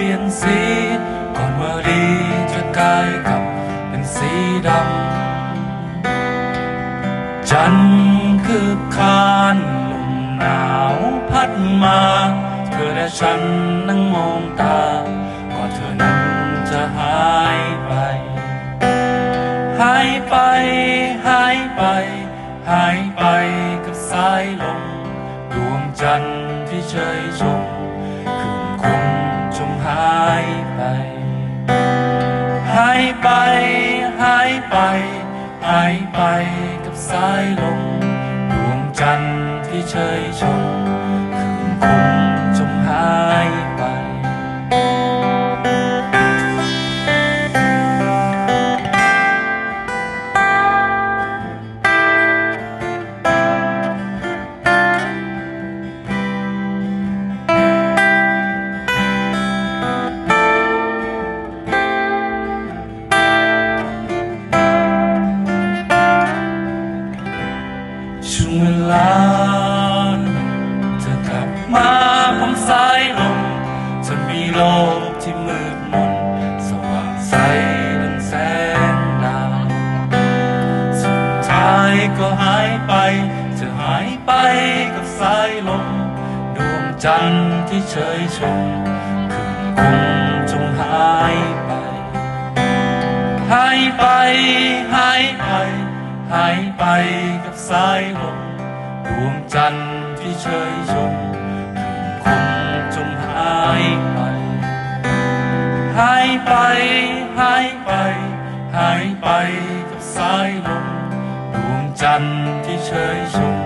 ลี่ยนสี ก่อนว่าดีจะกลายกลับเป็นสีดำ จันทร์คือคานลมหนาวพัดมา เธอและฉันนั่งมองตา ก่อนเธอนั้นจะหายไป หายไป หายไป หายไปกับสายลม ดวงจันทร์ที่เชยชม ไป หายไป หายไปกับสายลม ดวงจันทร์ที่เชยชมคืนคงจง ก็หายไป จะหายไปกับสายลม ดวงจันทร์ที่เฉยชมคืนคงจงหายไปหายไปหายไปหายไปกับสายลม ดวงจันทร์ที่เชยชมคงจงหายไปหายไปหายไปหายไปกับสายลม จันทร์ที่เชยชม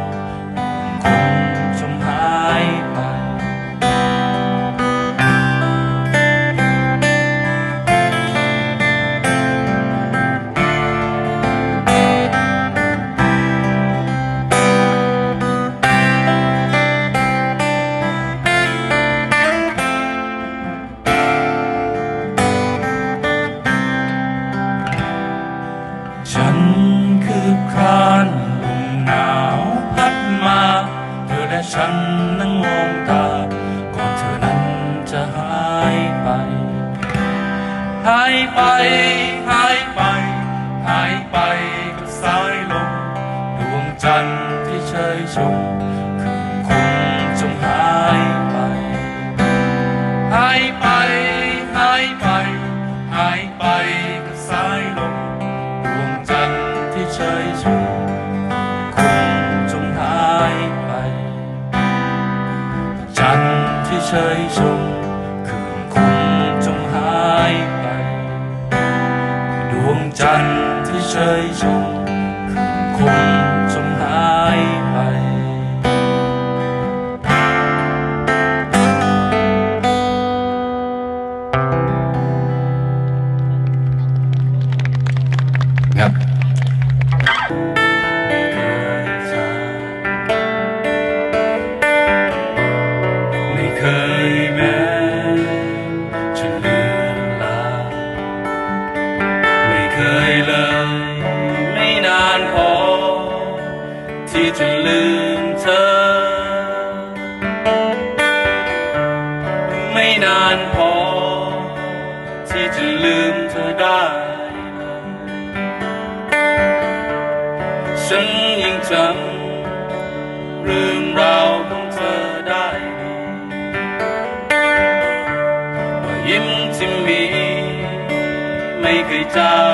จันทร์ที่เชยชมคืนคงจงหายไป หายไป หายไป หายไปกับสายลมดวงจันทร์ที่เชยชมคงจงหายไป จันทร์ที่เชยชมคืนคงจงหายไป ดวงจันทร์ที่เชยชมคืนคงจง ยังจำเรื่องราวของเธอได้ดีว่ายิ้มที่มี ไม่เคยจาง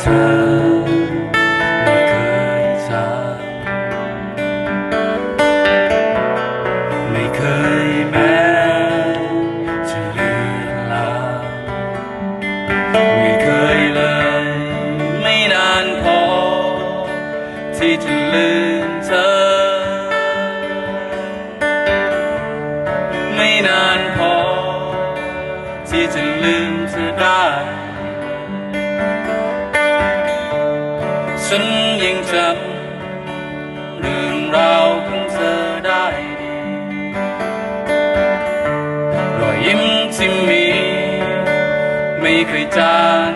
เธอไม่เคยจางไม่เคยแม้จะเลือนลาไม่เคยเลย ไม่นานพอ ที่จะลืมเธอ ไม่นานพอ ที่จะลืมเธอได้ ฉันยังจำเรื่องราวของเธอได้ดีรอยยิ้มที่มี ไม่เคยจาง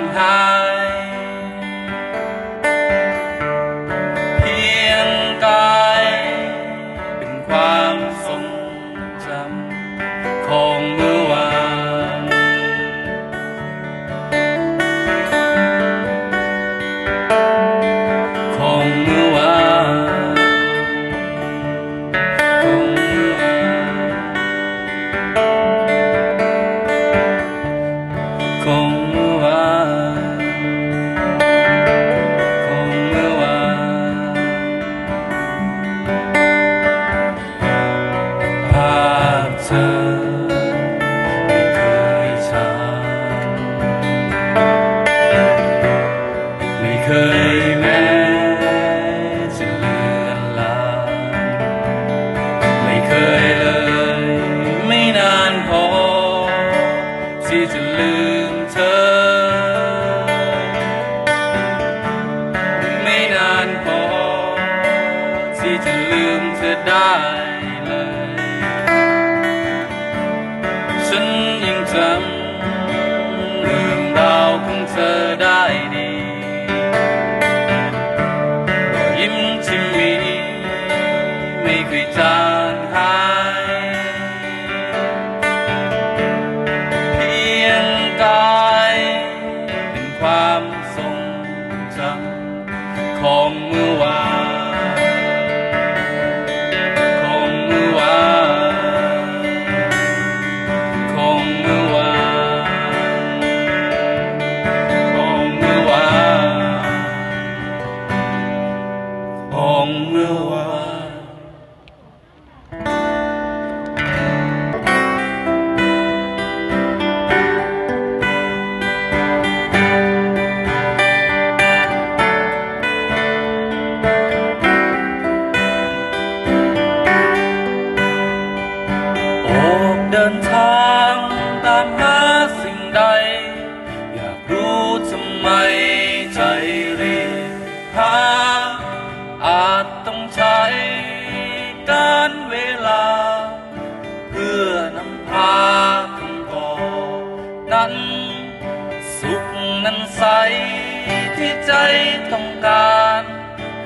้องการ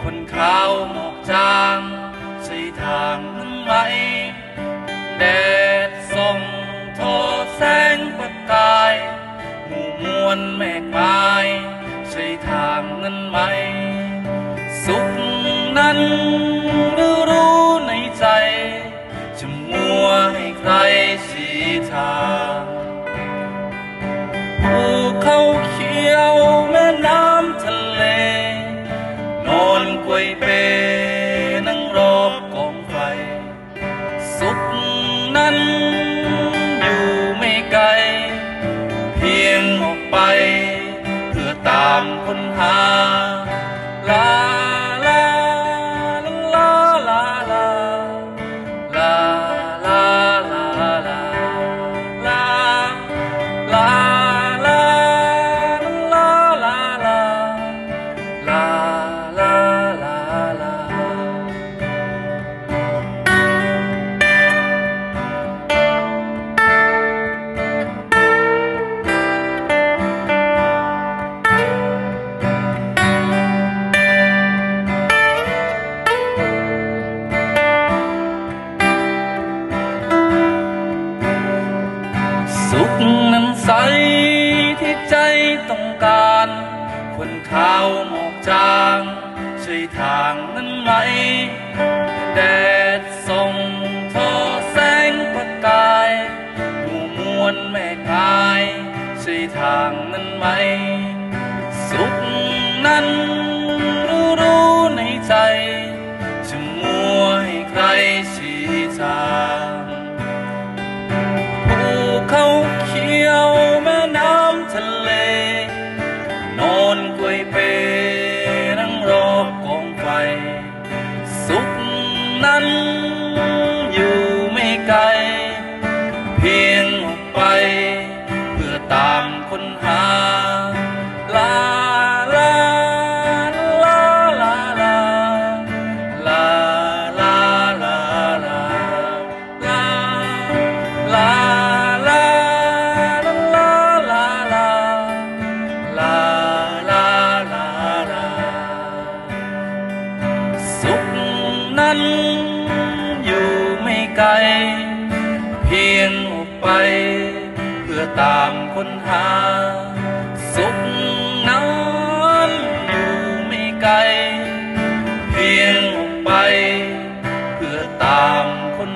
คนขาวหมอกจางใช่ทางหรือไม่แดดส่องโทแสงประกายหมู่มวลแมกไม้ใช่ทางนั้นไหม สุขนั้น ช่วยทางนั้นไหมแดดส่งเธอแสงประกายหมู่มวลแม่กายช่วยทางนั้นไหม ค้นหา สุขนั้นอยู่ไม่ไกล เพียงออกไป เพื่อตามคน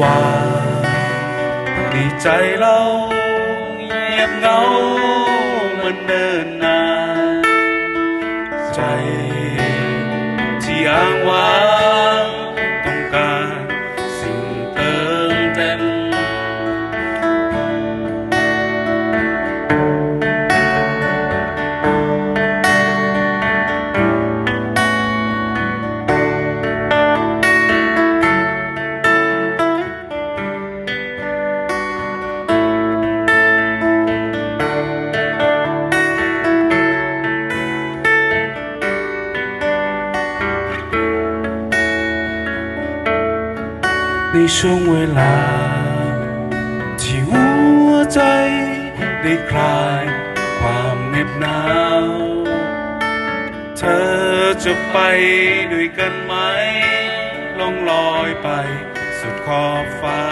ว่างในใจเราเงียบเงามันเดินนานใจที่อ้างว้าง ในช่วงเวลา ที่หัวใจได้คลายความเหน็บหนาว เธอจะไปด้วยกันไหมลองลอยไปสุดขอบฟ้า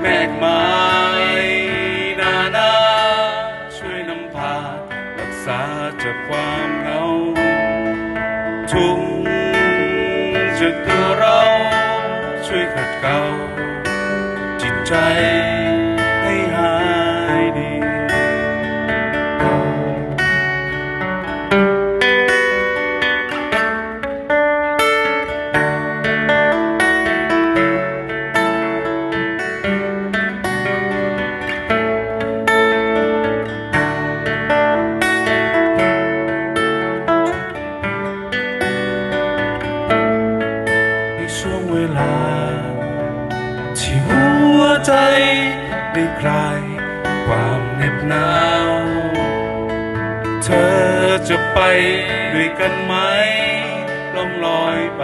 แมกไม้นานาช่วยนำพารักษาจากความเหงาทุกจากตัวเรา วยขัดเกลาจิตใจ ด้วยกันไหมล่องลอยไป